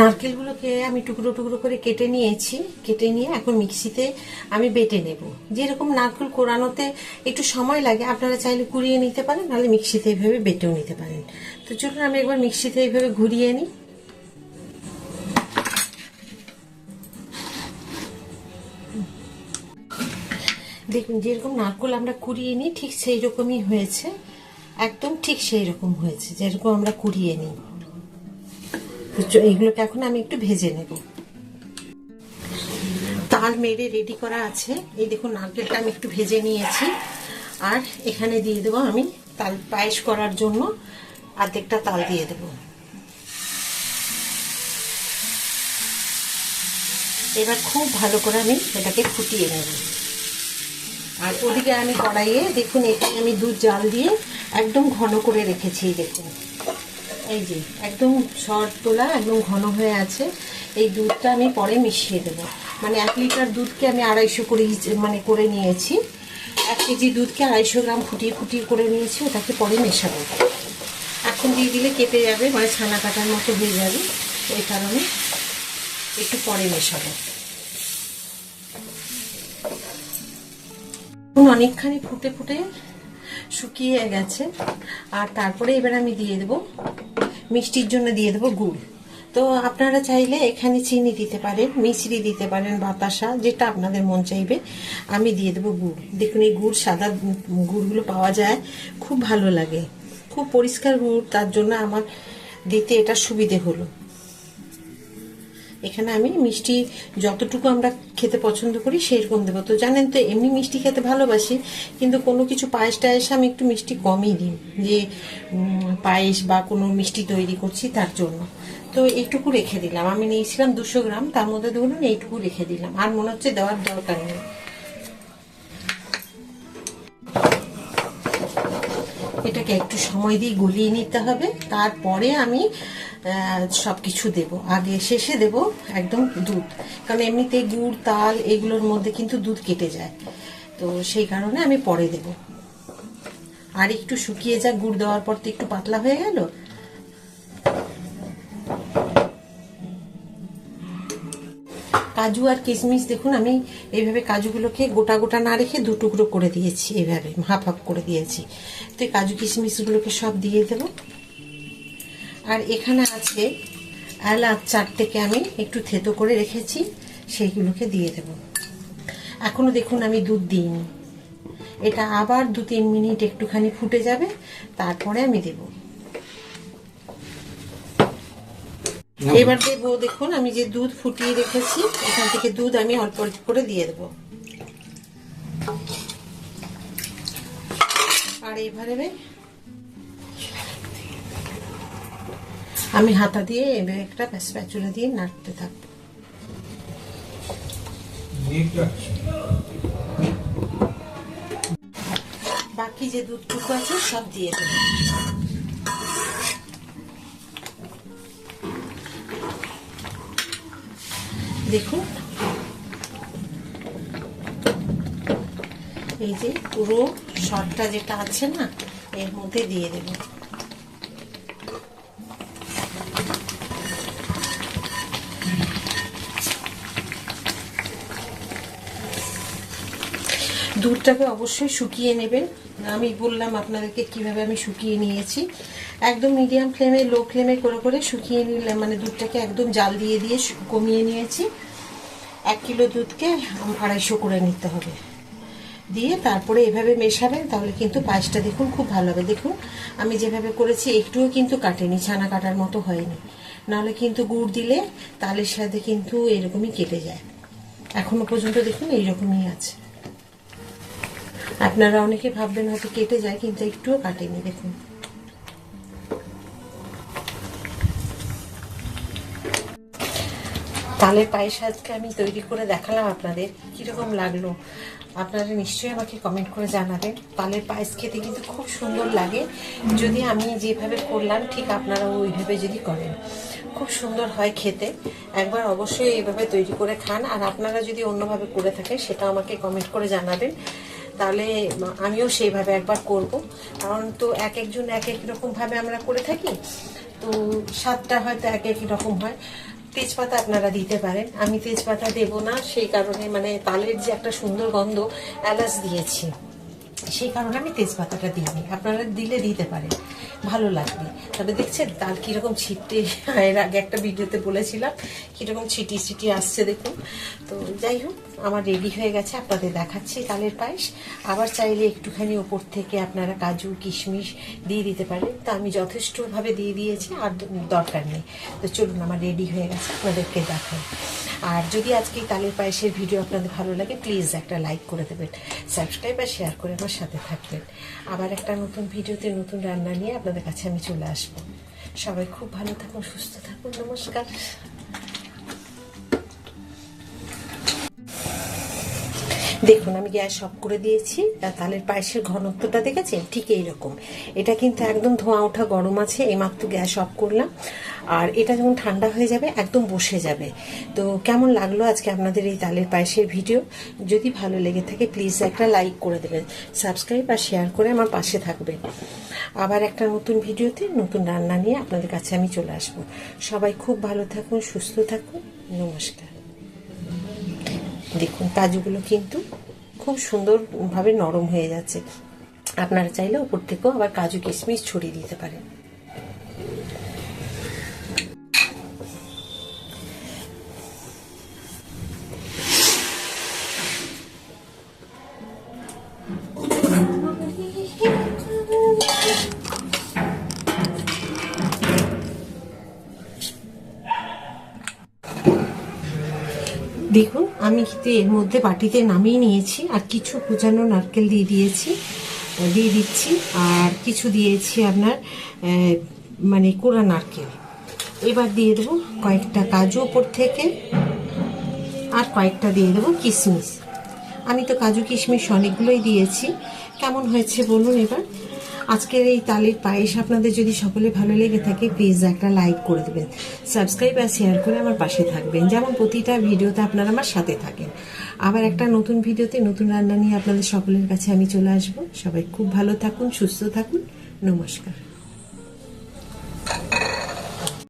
নারকেলগুলোকে আমি টুকরো টুকরো করে কেটে নিয়েছি। কেটে নিয়ে এখন মিক্সিতে আমি বেটে নেব। যেরকম নারকেল কোরানোতে একটু সময় লাগে, আপনারা চাইলে কুড়িয়ে নিতে পারেন, নাহলে মিক্সিতে এইভাবে বেটেও নিতে পারেন। তো চলুন, আমি একবার মিক্সিতে এইভাবে ঘুরিয়ে নিই। দেখুন, যেরকম নারকেল আমরা কুড়িয়ে নিই, ঠিক সেই রকমই হয়েছে। একদম ঠিক সেই রকম হয়েছে, যেরকম আমরা কুড়িয়ে নিই। তো এইগুলোকে এখন আমি একটু ভেজে নেব। তাল মেরে রেডি করা আছে। এই দেখুন, নারকেলটা আমি একটু ভেজে নিয়েছি। আর এখানে দিয়ে দেবো আমি তাল, পায়েস করার জন্য অর্ধেকটা তাল দিয়ে দেবো। এবার খুব ভালো করে আমি এটাকে ফুটিয়ে নেব। আর ওদিকে আমি কড়াইয়ে, দেখুন, এখানে আমি দুধ জাল দিয়ে একদম ঘন করে রেখেছি, দেখুন। এই যে, একদম শর্ট তোলা, একদম ঘন হয়ে আছে। এই দুধটা আমি পরে মিশিয়ে দেবো। মানে এক লিটার দুধকে আমি আড়াইশো করে মানে করে নিয়েছি। এক কেজি দুধকে আড়াইশো গ্রাম ফুটিয়ে ফুটিয়ে করে নিয়েছি, ওটাকে পরে মেশাবো। এখন দিয়ে দিলে কেটে যাবে মানে ছানা কাটার মতো হয়ে যাবে। ওই কারণে একটু পরে মেশাবো। অনেকখানি ফুটে ফুটে শুকিয়ে গেছে। আর তারপরে এবার আমি দিয়ে দেবো, মিষ্টির জন্য দিয়ে দেবো গুড়। তো আপনারা চাইলে এখানে চিনি দিতে পারেন মিশ্রি দিতে পারেন, বাতাসা, যেটা আপনাদের মন চাইবে, আমি দিয়ে দেবো গুড়। দেখুন, এই গুড়, সাদা গুড়গুলো পাওয়া যায়, খুব ভালো লাগে। খুব পরিষ্কার গুড়, তার জন্য আমার দিতে এটা সুবিধে হলো। এখানে আমি মিষ্টি যতটুকু আমরা খেতে পছন্দ করি সেরকম দেবো। তো জানেন তো, এমনি মিষ্টি খেতে ভালোবাসি, কিন্তু কোনো কিছু পায়েস টায়েস আমি একটু মিষ্টি কমই দিই, যে পায়েস বা কোনো মিষ্টি তৈরি করছি তার জন্য। তো এইটুকু রেখে দিলাম। আমি নিয়েছিলাম দুশো গ্রাম, তার মধ্যে ধরুন এইটুকু রেখে দিলাম। আর মনে হচ্ছে দেওয়ার দরকার নেই। এটাকে একটু সময় দিয়ে গলিয়ে নিতে হবে। তারপরে আমি সব কিছু দেব। আগে শেষে দেব একদম দুধ। কারণ এমনিতে গুড়, তাল এগুলোর মধ্যে কিন্তু দুধ কেটে যায়। তো সেই কারণে আমি পরে দেব। আর একটু শুকিয়ে যাক, গুড় দেওয়ার পর তো একটু পাতলা হয়ে গেল। কাজু আর কিশমিশ দেখুন, আমি এইভাবে কাজুগুলোকে গোটা গোটা না রেখে দু টুকরো করে দিয়েছি এইভাবে হাফ হাফ করে দিয়েছি। তো এই কাজু কিশমিশগুলোকে সব দিয়ে দেব। আর এখানে আছে এলাচ চারটেকে আমি একটু থেতো করে রেখেছি, সেইগুলোকে দিয়ে দেব। এখনও দেখুন আমি দুধ দিইনি। এটা আবার দু তিন মিনিট একটুখানি ফুটে যাবে, তারপরে আমি দেবো। এবার দেবো দেখুন আমি যে দুধ ফুটিয়ে রেখেছি এখান থেকে দুধ আমি অল্প অল্প করে দিয়ে দেবো। আর এবারে আমি হাতা দিয়ে এবার একটা প্যাচুলা দিয়ে নাড়তে থাকব। বাকি যে দুধটুকু আছে সব দিয়ে দেবো। দেখুন। এই যে পুরো শটটা যেটা আছে না, এর মধ্যে দিয়ে দেব। দুধটাকে অবশ্যই শুকিয়ে নেবেন। আমি বললাম আপনাদেরকে কীভাবে আমি শুকিয়ে নিয়েছি। একদম মিডিয়াম ফ্লেমে লো ফ্লেমে করে করে শুকিয়ে নিলে মানে দুধটাকে একদম জাল দিয়ে দিয়ে কমিয়ে নিয়েছি। এক কিলো দুধকে আড়াইশো করে নিতে হবে। দিয়ে তারপরে এভাবে মেশাবেন, তাহলে কিন্তু পায়েসটা দেখুন খুব ভালো হবে। দেখুন, আমি যেভাবে করেছি, একটুও কিন্তু কাটেনি, ছানা কাটার মতো হয়নি। নাহলে কিন্তু গুড় দিলে তালের সাথে কিন্তু এরকমই কেটে যায়। এখনও পর্যন্ত দেখুন এইরকমই আছে। আপনারা অনেকে ভাববেন হয়তো কেটে যায়, কিন্তু একটুও কাটেনি, দেখুন। তালের পায়েস আজকে আমি তৈরি করে দেখালাম আপনাদের, কীরকম লাগল। আপনারা নিশ্চয়ই আমাকে কমেন্ট করে জানাবেন। তালের পায়েস খেতে কিন্তু খুব সুন্দর লাগে। যদি আমি যেভাবে করলাম, ঠিক আপনারা ওইভাবে যদি করেন। খুব সুন্দর হয় খেতে। একবার অবশ্যই এইভাবে তৈরি করে খান। আর আপনারা যদি অন্যভাবে করে থাকেন, সেটা আমাকে কমেন্ট করে জানাবেন। তাহলে আমিও সেইভাবে একবার করব। কারণ তো এক একজন এক এক রকমভাবে আমরা করে থাকি। তো স্বাদটা হয়তো এক এক রকম হয়। তেজপাতা আপনারা দিতে পারেন। আমি তেজপাতা দেব না, সেই কারণে মানে তালের যে একটা সুন্দর গন্ধ এলাচ দিয়েছি। সেই কারণে আমি তেজপাতাটা দিইনি। আপনারা দিলে দিতে পারেন। ভালো লাগবে। তবে দেখছেন তাল কীরকম ছিটে এর আগে একটা ভিডিওতে বলেছিলাম, কীরকম ছিটি ছিটি আসছে দেখুন। তো যাই হোক, আমার রেডি হয়ে গেছে, আপনাদের দেখাচ্ছি তালের পায়েস। আবার চাইলে একটুখানি ওপর থেকে আপনারা কাজু, কিশমিশ দিয়ে দিতে পারেন। তা আমি যথেষ্টভাবে দিয়ে দিয়েছি, আর দরকার নেই। তো চলুন, আমার রেডি হয়ে গেছে, আপনাদেরকে দেখাই। আর যদি আজকে কালের তালের পায়েসের ভিডিও আপনাদের ভালো লাগে প্লিজ একটা লাইক করে দেবেন সাবস্ক্রাইব আর শেয়ার করে আমার সাথে থাকবেন। আবার একটা নতুন ভিডিওতে নতুন রান্না নিয়ে আপনাদের কাছে আমি চলে আসব। সবাই খুব ভালো থাকুন, সুস্থ থাকুন, নমস্কার। দেখুন, আমি গ্যাস অফ করে দিয়েছি তালের পায়েসের ঘনত্বটা দেখেছেন? ঠিক এইরকম। এটা কিন্তু একদম ধোঁয়া ওঠা গরম আছে, এইমাত্র গ্যাস অফ করলাম। আর এটা যখন ঠান্ডা হয়ে যাবে, একদম বসে যাবে। তো কেমন লাগল আজকে আপনাদের এই তালের পায়েসের ভিডিও? যদি ভালো লেগে থাকে প্লিজ একটা লাইক করে দেবেন সাবস্ক্রাইব আর শেয়ার করে আমার পাশে থাকবেন। আবার একটা নতুন ভিডিওতে, নতুন রান্না নিয়ে আপনাদের কাছে আমি চলে আসব। সবাই খুব ভালো থাকুন, সুস্থ থাকুন, নমস্কার। দেখুন, কাজুগুলো কিন্তু খুব সুন্দরভাবে নরম হয়ে যাচ্ছে। আপনারা চাইলে ওপর থেকেও আবার কাজু কিশমিশ ছড়িয়ে দিতে পারেন। দেখুন, আমি কিন্তু এর মধ্যে বাটিতে নামিয়ে নিয়েছি, আর কিছু কুচানো নারকেল দিয়ে দিয়েছি দিয়ে দিচ্ছি, আর কিছু দিয়েছি আপনার মানে কোড়া নারকেল। এবার দিয়ে দেবো কয়েকটা কাজু ওপর থেকে, আর কয়েকটা দিয়ে দেবো কিশমিশ। আমি তো কাজু কিশমিশ অনেকগুলোই দিয়েছি। কেমন হয়েছে বলুন এবার। আজকের এই তালের পায়েস আপনাদের যদি সকলে ভালো লেগে থাকে প্লিজ একটা লাইক করে দেবেন। সাবস্ক্রাইব আর শেয়ার করে আমার পাশে থাকবেন। যেমন প্রতিটা ভিডিওতে আপনারা আমার সাথে থাকেন। আবার একটা নতুন ভিডিওতে নতুন রান্না নিয়ে আপনাদের সকলের কাছে আমি চলে আসব। সবাই খুব ভালো থাকুন, সুস্থ থাকুন। নমস্কার।